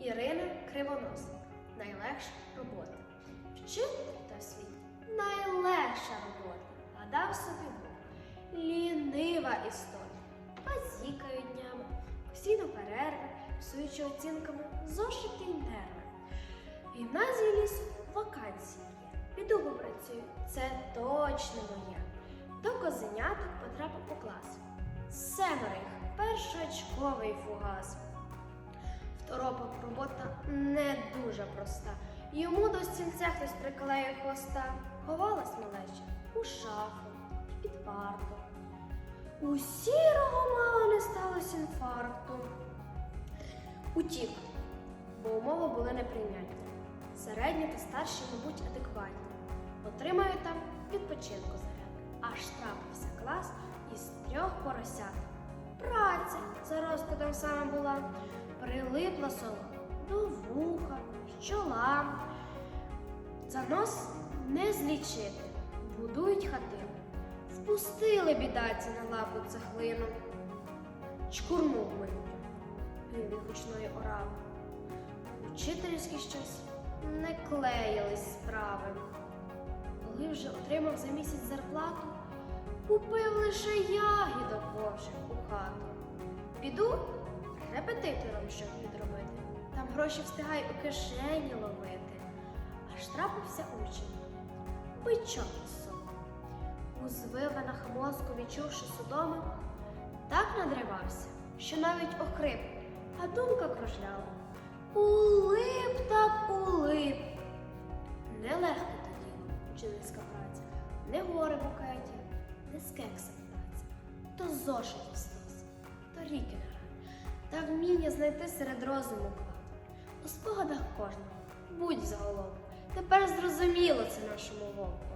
Ірина Кривонос. Найлегша робота. Вчитель та світ найлегша робота. Гадав собі Бог. Лінива історія. Базікають днями, постійно перерви, псуючи оцінками зошити й нерви. Гімназії лісу вакансії є. Піду попрацюю. Це точно моє. До козеняток потрапив у клас. Семеро їх, першочковий фугас. Второпа робота не дуже проста. Йому до стільця хтось приклеїв хвоста. Ховалась малеча у шафу, під парту. У сірого мало не сталося інфаркту. Утік, бо умови були неприйнятні. Середні та старші, мабуть, адекватні. Отримаю там відпочинку заряд. Аж трапився клас із трьох поросят. Праця за розкладом саме була, прилипла солома до вуха, з чола. За нос не злічити, будують хатину. Впустили бідаці на лапу цеглину. Чкурнув мить, він гучної орави. Учительський щось не клеїлись справи. Коли вже отримав за місяць зарплату, купив лише ягідок вовчих у хату. Піду репетитором, щоб відробити. Там гроші встигай у кишені ловити. Аж трапився учень. Бичок із. У звивинах мозку, відчувши судоми, так надривався, що навіть охрип, а думка кружляла. Улип так улип. Нелегко тоді вчительська праця, не гори букеті, не з кексом праця, то зошитів стос, то ріки на та вміння знайти серед розуму у спогадах кожного. Будь заголовку. Тепер зрозуміло це нашому вовку.